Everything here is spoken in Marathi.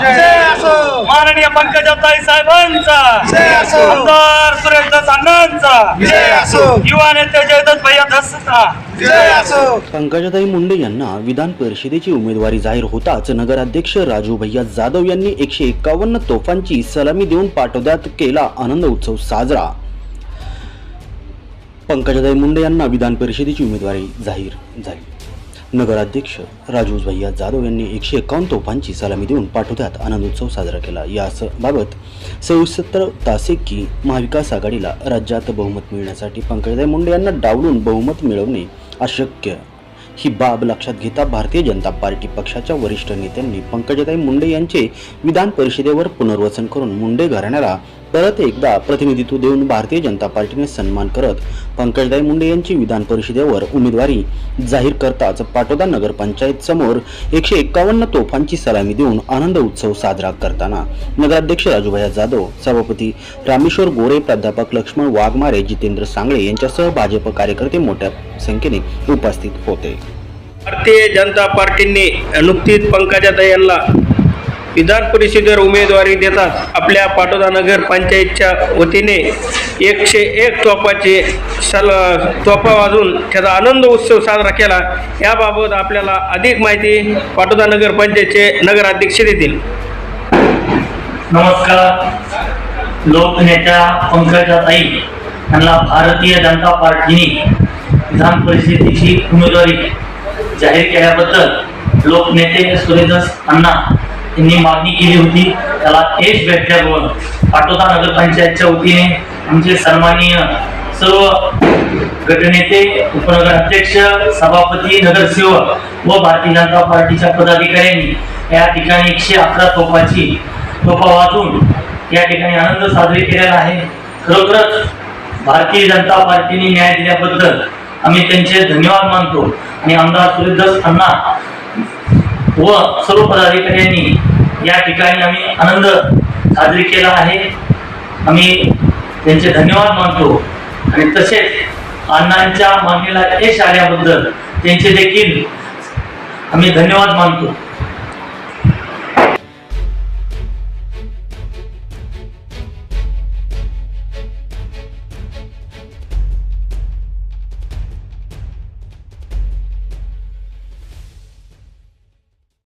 जय असो. माननीय पंकजाताई साहेबांचा. जय असो. आमदार सुरेश दस अण्णांचा जय असो. युवा नेते जयदत्त भैया धसचा जय असो. पंकजाताई मुंडे यांना विधान परिषदेची उमेदवारी जाहीर होताच नगराध्यक्ष राजू भैया जाधव यांनी एकशे एकावन्न तोफांची सलामी देऊन पाठवण्यात केला आनंद उत्सव साजरा. पंकजाताई मुंडे यांना विधान परिषदेची उमेदवारी जाहीर झाली. नगराध्यक्ष राजू भैया जाधव यांनी एकशे एकावन्न तोफांची सलामी देऊन पाठवत्यात आनंदोत्सव साजरा केला. या बाबत सविस्तर तासे की महाविकास आघाडीला राज्यात बहुमत मिळण्यासाठी पंकजाताई मुंडे यांना डावलून बहुमत मिळवणे अशक्य. ही बाब लक्षात घेता भारतीय जनता पार्टी पक्षाच्या वरिष्ठ नेत्यांनी पंकजाताई मुंडे यांचे विधान परिषदेवर पुनर्वसन करून मुंडे घराण्याला परत एकदा प्रतिनिधित्व देऊन भारतीय जनता पार्टीने सन्मान करत पंकजदाई मुंडे यांची विधान परिषदेवर उमेदवारी जाहीर करताच पाटोदा नगरपंचायत समोर एकशे एकावन्न तोफांची सलामी देऊन आनंद उत्सव साजरा करताना नगराध्यक्ष राजूभाया जाधव सभापती रामेश्वर गोरे प्राध्यापक लक्ष्मण वाघमारे जितेंद्र सांगळे यांच्यासह भाजप कार्यकर्ते मोठ्या संख्येने उपस्थित होते. भारतीय जनता पार्टीने नुकतीच पंकजाताई यांना विधान परिषदेवर उमेदवारी देतात आपल्या पाटोदा नगर पंचायतच्या वतीने एकशे एक तोपाचे सल तोपा वाजून त्याचा आनंद उत्सव साजरा केला. याबाबत आपल्याला अधिक माहिती पाटोदा नगर पंचायतचे नगराध्यक्ष देतील. नमस्कार. लोकनेत्या पंकजाताई यांना भारतीय जनता पार्टीने विधान परिषदेची उमेदवारी जाहीर केल्याबद्दल लोकनेते सुरेदास अण्णा त्यांनी मागणी केली होती. त्याला यश भेटल्यामुळं पाटोदा नगरपंचायतच्या वतीने आमचे सन्माननीय सर्व गटनेते उपनगराध्यक्ष सभापती नगरसेवक व भारतीय जनता पार्टीच्या पदाधिकाऱ्यांनी या ठिकाणी एकशे अकरा तोफाची तोफा वाजून या ठिकाणी आनंद साजरी केलेला आहे. खरोखरच भारतीय जनता पार्टीने न्याय दिल्याबद्दल आम्ही त्यांचे धन्यवाद मानतो. आणि आमदार सुरेशदास अण्णा व सर्व पदाधिकाऱ्यांनी या ठिकाणी आम्ही आनंद साजरी केला आहे. आम्ही त्यांचे धन्यवाद मानतो. आणि तसेच अण्णांच्या मागणीला यश आल्याबद्दल त्यांचे देखील आम्ही धन्यवाद मानतो.